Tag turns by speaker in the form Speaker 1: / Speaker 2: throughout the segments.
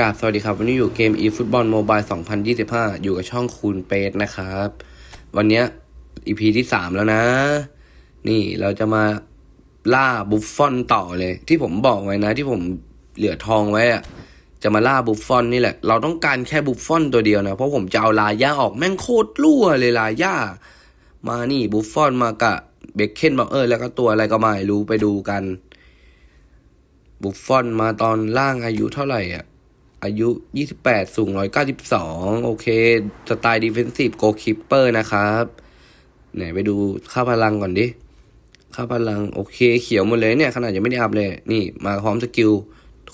Speaker 1: กาบสวัสดีครับ วันนี้อยู่เกม eFootball Mobile 2025 อยู่กับช่องคูณเปสนะครับ วันนี้ย EP ที่สามแล้วนะ นี่เราจะมาล่าบุฟฟอนต่อเลย ที่ผมบอกไว้นะ ที่ผมเหลือทองไว้อะจะมาล่าบุฟฟอนนี่แหละ เราต้องการแค่บุฟฟอนตัวเดียวนะ เพราะผมจะเอาลาย่าออกแม่งโคตรรั่วเลยลาย่า มานี่บุฟฟอนมากะเบคเคนบอกเออแล้วก็ตัวอะไรก็ไม่รู้ไปดูกัน บุฟฟอนมาตอนล่างอายุเท่าไหร่อะ อายุ 28 สูง 192 โอเค สไตล์ดิเฟนซีฟโกคิปเปอร์นะครับ ไหนไปดูค่าพลังก่อนดิ ค่าพลัง โอเค เขียวหมดเลยเนี่ย ขนาดยังไม่ได้อัพเลย นี่มาพร้อมสกิล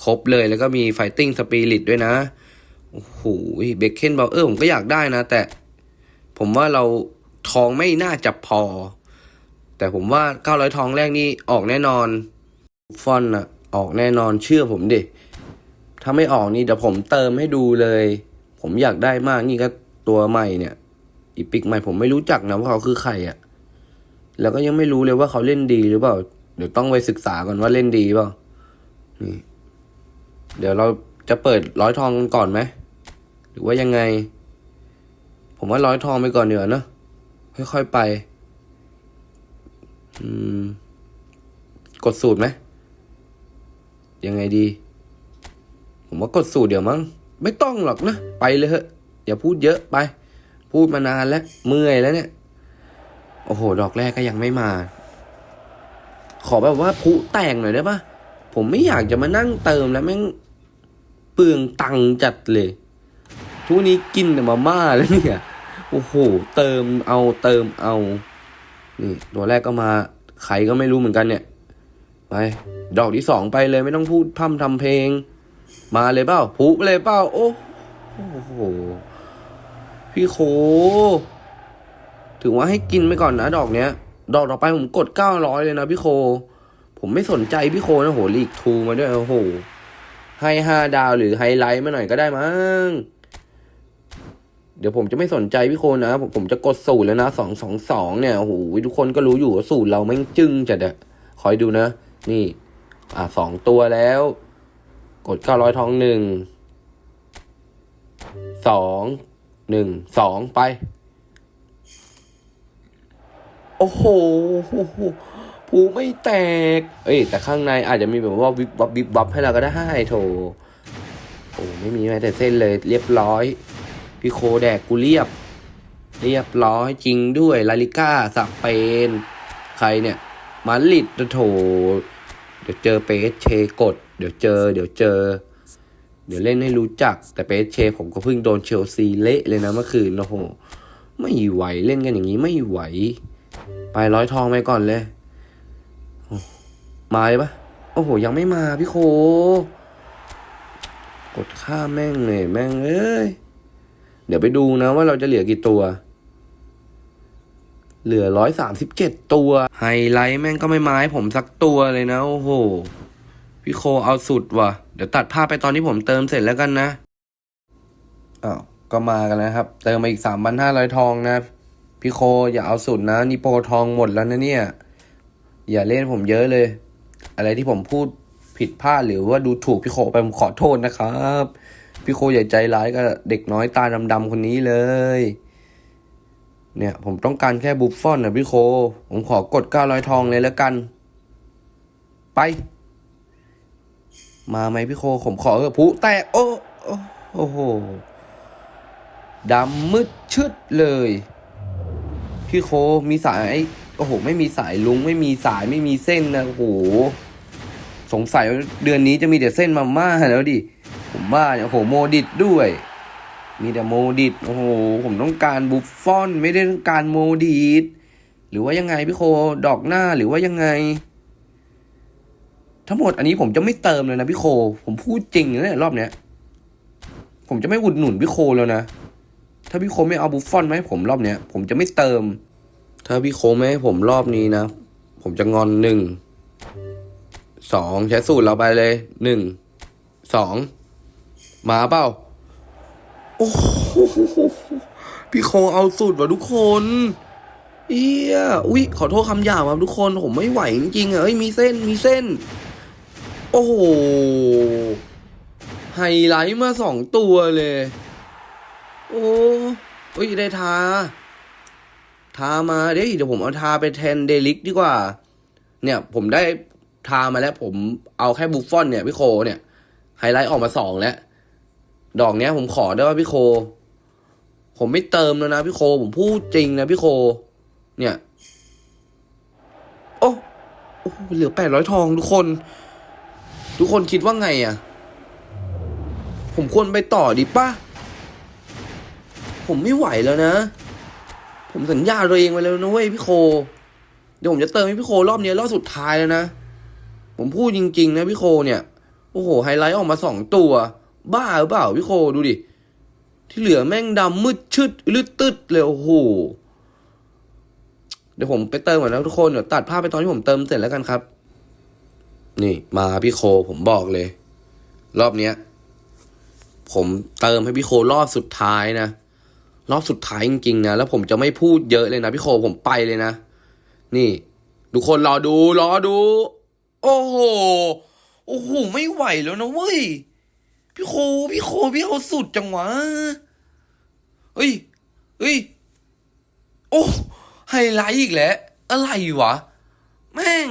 Speaker 1: ครบเลยแล้วก็มีไฟติ้งสปิริตด้วยนะ โอ้โหเบคเคนบอกเออผมก็อยากได้นะ แต่ผมว่าเราทองไม่น่าจะพอ แต่ผมว่า 900 ทองแรกนี่ออกแน่นอนฟอนอะออกแน่นอนเชื่อผมดิ ถ้าไม่ออกนี่เดี๋ยวผมเติมให้ดูเลย ผมอยากได้มากนี่ก็ตัวใหม่เนี่ย อีปิกใหม่ผมไม่รู้จักนะว่าเขาคือใครอะแล้วก็ยังไม่รู้เลยว่าเขาเล่นดีหรือเปล่า เดี๋ยวต้องไปศึกษาก่อนว่าเล่นดีเปล่า นี่ เดี๋ยวเราจะเปิดร้อยทองกันก่อนไหม หรือว่ายังไง ผมว่าร้อยทองไปก่อนเดี๋ยวาเนะค่อยๆไป อืม กดสูตรไหม ยังไงดี ผมว่ากดสูตรเดี๋ยวมั้ง ไม่ต้องหรอกนะ ไปเลยเถอะอย่าพูดเยอะไป พูดมานานแล้วเมื่อยแล้วเนี่ย โอ้โห ดอกแรกก็ยังไม่มา ขอแบบว่าผุแต่งหน่อยได้ปะผมไม่อยากจะมานั่งเติมแล้วแม่งเปลืองตังจัดเลย ทุกนี้กินแต่มาม่าแล้วเนี่ย โอ้โห เติมเอาเติมเอา นี่ตัวแรกก็มาใครก็ไม่รู้เหมือนกันเนี่ย ไป ดอกที่สองไปเลยไม่ต้องพูดพร่ำทำเพลง มาเลยเปล่าพุเลยเปล่าโอ้โห พี่โค ถือว่าให้กินไปก่อนนะ ดอกเนี้ย ดอกต่อไปผมกดเก้าร้อยเลยนะพี่โค ผมไม่สนใจพี่โคนะโหลีกทูมาด้วยโอ้โห ให้ห้าดาวหรือไฮไลท์มาหน่อยก็ได้มั้ง เดี๋ยวผมจะไม่สนใจพี่โคนะ ผมผมจะกดสูตรแล้วนะสองสองสองเนี่ยโอ้โหทุกคนก็รู้อยู่ว่าสูตรเราแม่งจึ้งจัดอะคอยดูนะ นี่ อะสองตัวแล้ว กดเก้าร้อยทองหนึ่งสองหนึ่งสองไป โอ้โหผูไม่แตก เอ้ย แต่ข้างในอาจจะมีแบบว่าวิบวับวิบวับให้เราก็ได้โถโอ้ไม่มีแม้แต่เส้นเลย เรียบร้อย พี่โคแดกกูเรียบ เรียบร้อยจริงด้วยลาลิก้าสเปน ใครเนี่ยมาดริดโถเดี๋ยวเจอเปสเชกดเดี๋ยวเจอ เดี๋ยวเจอ เดี๋ยวเล่นให้รู้จัก แต่เปเชผมก็เพิ่งโดนเชลซีเละเลยนะเมื่อคืนโอ้โหไม่ไหวเล่นกันอย่างนี้ไม่ไหว ไปร้อยทองไปก่อนเลย มาเลยปะโอ้โห ยังไม่มาพี่โค กดข้าแม่งเลยแม่งเอ้ย เดี๋ยวไปดูนะว่าเราจะเหลือกี่ตัว เหลือร้อยสามสิบเจ็ดตัว ไฮไลท์แม่งก็ไม่มาให้ผมสักตัวเลยนะ โอ้โห พี่โคเอาสุดว่ะ เดี๋ยวตัดภาพไปตอนที่ผมเติมเสร็จแล้วกันนะอ้าวก็มากันแล้วครับ เติมมาอีกสามพันห้าร้อยทองนะพี่โคอย่าเอาสุดนะนี่โปรทองหมดแล้วนะเนี่ย อย่าเล่นผมเยอะเลย อะไรที่ผมพูดผิดพลาดหรือว่าดูถูกพี่โคไปผมขอโทษนะครับพี่โคอย่าใจร้ายกับเด็กน้อยตาดำๆคนนี้เลย เนี่ยผมต้องการแค่บุฟฟอนนะพี่โค ผมขอกดเก้าร้อยทองเลยแล้วกัน ไป มาไหมพี่โคผมขอเออผู้แตกโอ้โอ้โหดำมืดชึดเลย พี่โคมีสายโอ้โห ไม่มีสายลุงไม่มีสายไม่มีเส้นนะโอ้โหสงสัยเดือนนี้จะมีแต่เส้นมาม่าแล้วดิผมว่าเนี่ยโอ้โหโมดิตด้วย มีแต่โมดิตโอ้โหผมต้องการบุฟฟอน ไม่ได้ต้องการโมดิตหรือว่ายังไงพี่โคดอกหน้าหรือว่ายังไง ทั้งหมดอันนี้ผมจะไม่เติมเลยนะพี่โค ผมพูดจริงนะเนี่ยรอบเนี้ย ผมจะไม่อุดหนุนพี่โคแล้วนะ ถ้าพี่โคไม่เอาบุฟฟอนมาให้ผมรอบเนี้ย ผมจะไม่เติม ถ้าพี่โคไม่ให้ผมรอบนี้นะ ผมจะงอนหนึ่ง สองใช้สูตรเราไปเลย หนึ่ง สอง มาเปล่า โอ้โหพี่โคเอาสูตรว่ะทุกคนเอียอุ๊ย ขอโทษคำหยาบครับทุกคน ผมไม่ไหวจริงๆอะเอ้ย มีเส้น มีเส้น โอ้โห ไฮไลท์มาสองตัวเลย โอ้เฮ้ยได้ทา ทามาเดี๋ยวเดี๋ยวผมเอาทาไปแทนเดลิกดีกว่า เนี่ยผมได้ทามาแล้วผมเอาแค่บุฟฟอนเนี่ยพี่โคเนี่ย ไฮไลท์ออกมาสองแล้ว ดอกเนี้ยผมขอได้ว่าพี่โค ผมไม่เติมแล้วนะพี่โค ผมพูดจริงนะพี่โค เนี่ย โอ้โอ้โหเหลือแปดร้อยทองทุกคน ทุกคนคิดว่าไงอะ่ะผมควรไปต่อดีป่ะ ผมไม่ไหวแล้วนะ ผมสัญญาตัวเองไว้แล้วนะเว้ยพี่โค เดี๋ยวผมจะเติมให้พี่โครอบนี้รอบสุดท้ายแล้วนะ ผมพูดจริง ๆ นะพี่โคเนี่ย โอ้โห ไฮไลท์ออกมาสองตัว บ้าหรือเปล่าพี่โคดูดิ ที่เหลือแม่งดำมืดชึดลืดตึดเลยโอ้โห เดี๋ยวผมไปเติมก่อนนะทุกคน เดี๋ยวตัดภาพไปตอนที่ผมเติมเสร็จแล้วกันครับ นี่มาพี่โคผมบอกเลย รอบเนี้ย ผมเติมให้พี่โครอบสุดท้ายนะ รอบสุดท้ายจริงๆนะแล้วผมจะไม่พูดเยอะเลยนะพี่โคผมไปเลยนะ นี่ ทุกคนรอดูรอดู โอ้โหโอ้โหไม่ไหวแล้วนะเว้ยพี่โคพี่โคพี่เอาสุดจังวะเฮ้ยเฮ้ยโอ้ไฮไลท์อีกแล้วอะไรวะ แม่ง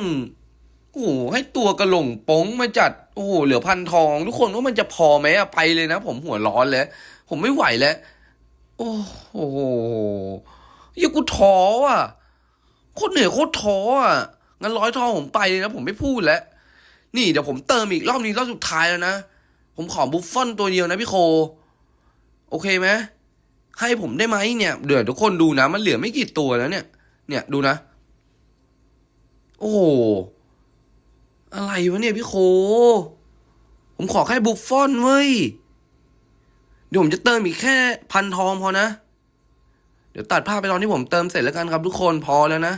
Speaker 1: โอ้โหให้ตัวกระหล่งป้งมาจัดโอ้โหเหลือพันทอง ทุกคนว่ามันจะพอไหมอะไปเลยนะ ผมหัวร้อนแล้ว ผมไม่ไหวแล้ว โอ้โหยังกูท้ออะโคตรเหนื่อยโคตรท้ออะงั้นร้อยทองผมไปเลยนะผมไม่พูดแล้ว นี่เดี๋ยวผมเติมอีกรอบนี้รอบสุดท้ายแล้วนะผมขอบุฟฟอนตัวเดียวนะพี่โค โอเคไหมให้ผมได้ไหมเนี่ยเดี๋ยวทุกคนดูนะ มันเหลือไม่กี่ตัวแล้วเนี่ย เนี่ยดูนะ โอ้โห อะไรวะเนี่ยพี่โค ผมขอแค่บุฟฟอนเว้ย เดี๋ยวผมจะเติมอีกแค่พันทองพอนะ เดี๋ยวตัดภาพไปตอนที่ผมเติมเสร็จแล้วกันครับทุกคนพอแล้วนะ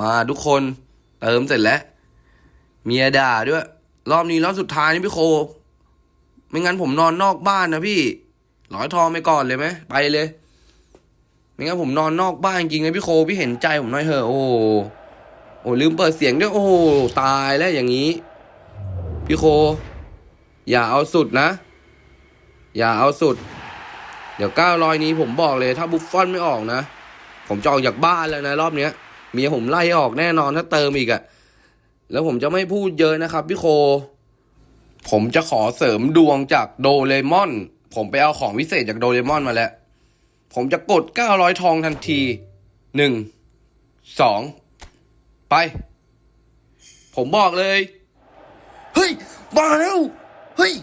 Speaker 1: มาทุกคนเติมเสร็จแล้ว เมียด่าด้วย รอบนี้รอบสุดท้ายนี่พี่โค ไม่งั้นผมนอนนอกบ้านนะพี่ร้อยทองไปก่อนเลยไหมไปเลย ไม่งั้นผมนอนนอกบ้านจริงๆนะพี่โคพี่เห็นใจผมหน่อยเถอะโอ้ อ้ลืมเปิดเสียงด้วยโอ้โหตายแล้วอย่างนี้ พี่โค อย่าเอาสุดนะ อย่าเอาสุด เดี๋ยวก้าวรอยนี้ผมบอกเลยถ้าบุฟฟอนไม่ออกนะ ผมจะออกจากบ้านแล้วนะ รอบเนี้ยเมียผมไล่ออกแน่นอนถ้าเติมอีกอะแล้วผมจะไม่พูดเยอะนะครับพี่โค ผมจะขอเสริมดวงจากโดเรมอน ผมไปเอาของวิเศษจากโดเรมอนมาแล้ว ผมจะกดเก้าร้อยทองทันทีหนึ่งสอง ไป ผมบอกเลย เฮ้ยมาแล้วเฮ้ย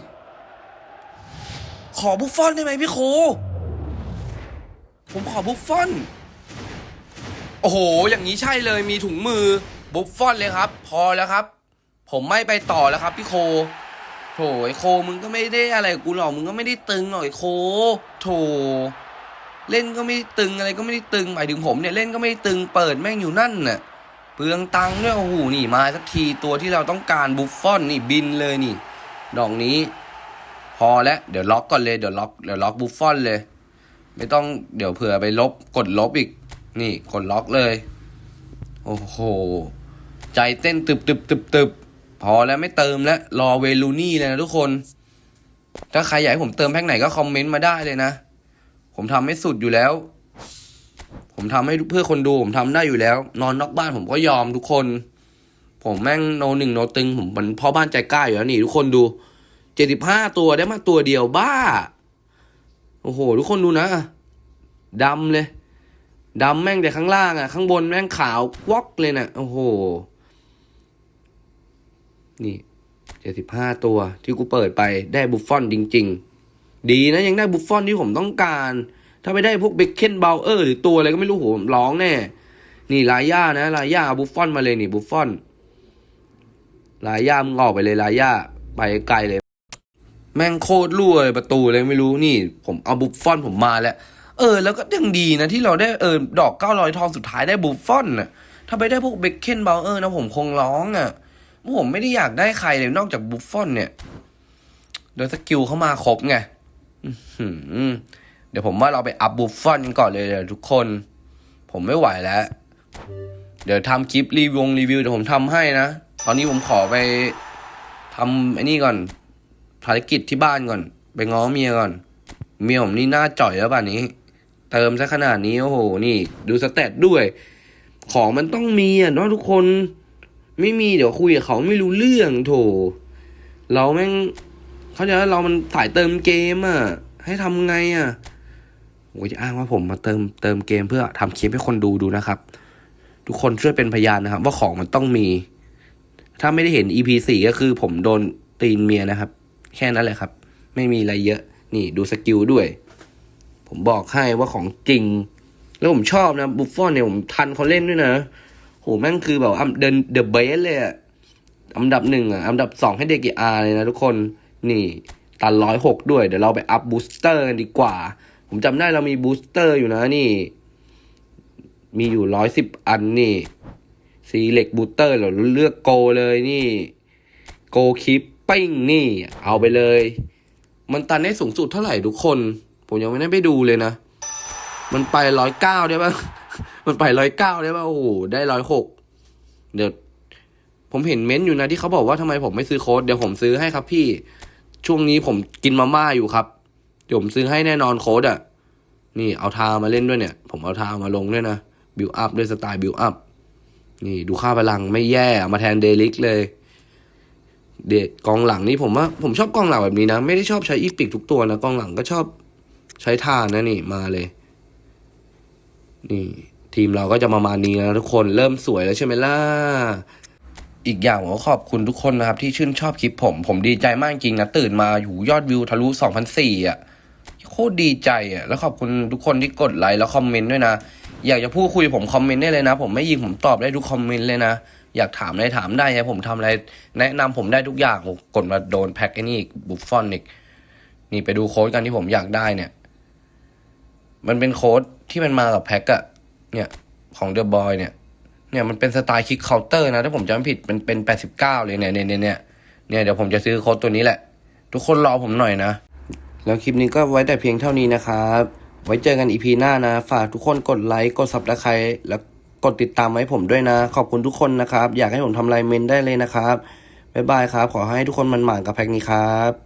Speaker 1: ขอบุฟฟอนได้ไหมพี่โค ผมขอบุฟฟอน โอ้โห อย่างนี้ใช่เลยมีถุงมือบุฟฟอนเลยครับ พอแล้วครับ ผมไม่ไปต่อแล้วครับ พี่โคโถไอโคมึงก็ไม่ได้อะไรกับกูหรอกมึงก็ไม่ได้ตึงหรอกไอโค โถเล่นก็ไม่ได้ตึงอะไรก็ไม่ได้ตึงหมายถึงผมเนี่ยเล่นก็ไม่ได้ตึงเปิดแม่งอยู่นั่นน่ะ เปลืองตังค์ด้วยโอ้โหนี่มาสักทีตัวที่เราต้องการบุฟฟอนนี่บินเลยนี่ ดอกนี้ พอแล้วเดี๋ยวล็อกก่อนเลยเดี๋ยวล็อกเดี๋ยวล็อกบุฟฟอนเลย ไม่ต้องเดี๋ยวเผื่อไปลบกดลบอีก นี่กดล็อกเลย โอ้โห ใจเต้นตึบตึบตึบตึบพอแล้วไม่เติมแล้วรอเวลูนี่เลยนะทุกคน ถ้าใครอยากให้ผมเติมแพ็กไหนก็คอมเมนต์มาได้เลยนะ ผมทำให้สุดอยู่แล้ว ผมทำให้เพื่อคนดูผมทำได้อยู่แล้ว นอนนอกบ้านผมก็ยอมทุกคน ผมแม่งโนหนึ่งโนตึง ผมเป็นพ่อบ้านใจกล้าอยู่แล้วนี่ ทุกคนดูเจ็ดสิบห้าตัวได้มาตัวเดียวบ้า โอ้โห ทุกคนดูนะดำเลยดำแม่งแต่ข้างล่างอะ ข้างบนแม่งขาววอกเลยนะ่ะโอ้โห นี่เจ็ดสิบห้าตัวที่กูเปิดไปได้บุฟฟอนจริง ๆ ดีนะยังได้บุฟฟอนที่ผมต้องการ ถ้าไม่ได้พวกเบคเคนเบลเออร์หรือตัวอะไรก็ไม่รู้โหผมร้องแน่ นี่ลาย่านะลาย่าบุฟฟอนมาเลยนี่บุฟฟอนลาย่ามึงออกไปเลยลาย่าไปไกลเลย แม่งโคตรรั่วเลยประตูเลยไม่รู้นี่ ผมเอาบุฟฟอนผมมาแล้ว เออ แล้วก็ยังดีนะที่เราได้เออดอกเก้าร้อยทองสุดท้ายได้บุฟฟอนน่ะถ้าไปได้พวกเบคเคนเบลเออร์นะผมคงร้องอะผมไม่ได้อยากได้ใครเลยนอกจากบุฟฟอนเนี่ย โดยสกิลเข้ามาครบไงอื้อหือเดี๋ยวผมว่าเราไปอัพบุฟฟอนกันก่อนเลยเดี๋ยวทุกคน ผมไม่ไหวแล้ว เดี๋ยวทำคลิปรีวิวรีวิวเดี๋ยวผมทำให้นะ ตอนนี้ผมขอไปทำไอ้นี่ก่อน ภารกิจที่บ้านก่อน ไปง้อเมียก่อน เมียผมนี่หน้าจ่อยแล้วป่านนี้ เติมซะขนาดนี้โอ้โห นี่ ดูสเตตด้วย ของมันต้องมีอะเนาะทุกคน ไม่มีเดี๋ยวคุยกับเขาไม่รู้เรื่องโถ เราแม่งเขาจว่าเรามันสายเติมเกมอะ ให้ทำไงอะ โอ้ยจะอ้างว่าผมมาเติมเติมเกมเพื่อทำคลิปให้คนดูดูนะครับ ทุกคนช่วยเป็นพยานนะครับ ว่าของมันต้องมี ถ้าไม่ได้เห็น EP สี่ก็คือผมโดนตีนเมียนะครับ แค่นั้นแหละครับ ไม่มีอะไรเยอะ นี่ดูสกิลด้วย ผมบอกให้ว่าของจริง แล้วผมชอบนะบุฟฟอนเนี่ยผมทันเขาเล่นด้วยนะโหแม่งคือแบบอันเดินเดอะเบสเลยอะอันดับหนึ่งอะ อันดับสองให้เด็กกีอาร์เลยนะทุกคน นี่ ตันร้อยหกด้วย เดี๋ยวเราไปอัพบูสเตอร์กันดีกว่า ผมจำได้เรามีบูสเตอร์อยู่นะนี่ มีอยู่ร้อยสิบอันนี่ซีเล็กบูสเตอร์เราเลือกโกเลยนี่โกคิปปิ้งนี่ เอาไปเลย มันตันได้สูงสุดเท่าไหร่ทุกคน ผมยังไม่ได้ไปดูเลยนะ มันไปร้อยเก้าได้ปะมันไปร้อยเก้าได้ปะโอ้โหได้ร้อยหกเดี๋ยวผมเห็นเม้นต์อยู่นะที่เขาบอกว่าทำไมผมไม่ซื้อโค้ดเดี๋ยวผมซื้อให้ครับพี่ ช่วงนี้ผมกินมาม่าอยู่ครับ เดี๋ยวผมซื้อให้แน่นอนโค้ดอะ นี่เอาทามาเล่นด้วยเนี่ย ผมเอาทามาลงด้วยนะบิวอัพด้วยสไตล์บิวอัพนี่ดูค่าพลังไม่แย่มาแทนเดลิกเลย เด็กกองหลังนี่ผมว่าผมชอบกองหลังแบบนี้นะ ไม่ได้ชอบใช้อีปิกทุกตัวนะกองหลังก็ชอบใช้ทานนะนี่มาเลย นี่ ทีมเราก็จะประมาณนี้แล้วทุกคนเริ่มสวยแล้วใช่ไหมล่ะอีกอย่างผมก็ขอบคุณทุกคนนะครับ ที่ชื่นชอบคลิปผม ผมดีใจมากจริงนะ ตื่นมาอยู่ยอดวิวทะลุ 2,004อะ โคตรดีใจอะแล้วขอบคุณทุกคนที่กดไลค์แล้วคอมเมนต์ด้วยนะ อยากจะพูดคุยผมคอมเมนต์ได้เลยนะ ผมไม่ยิงผมตอบได้ทุกคอมเมนต์เลยนะ อยากถามอะไรถามได้นะผมทำอะไร แนะนำผมได้ทุกอย่างผมกดมาโดนแพ็กไอ้นี่อีกบุฟฟอนอีกนี่ไปดูโค้ดกันที่ผมอยากได้เนี่ย มันเป็นโค้ดที่มันมากับแพ็กอะเนี่ยของเดอะบอยเนี่ย เนี่ยมันเป็นสไตล์คิกเคาน์เตอร์นะ ถ้าผมจำไม่ผิดมันเป็นแปดสิบเก้าเลยเนี่ยเนี่ยเนี่ยเนี่ยเดี๋ยวผมจะซื้อโค้ดตัวนี้แหละ ทุกคนรอผมหน่อยนะ แล้วคลิปนี้ก็ไว้แต่เพียงเท่านี้นะครับ ไว้เจอกันอีพีหน้านะ ฝากทุกคนกดไลค์ กดซับสไครต์แล้วกดติดตามไว้ผมด้วยนะ ขอบคุณทุกคนนะครับ อยากให้ผมทำไลน์เมนได้เลยนะครับ บ๊ายบายครับ ขอให้ทุกคนมันหมานกับแพ็กนี้ครับ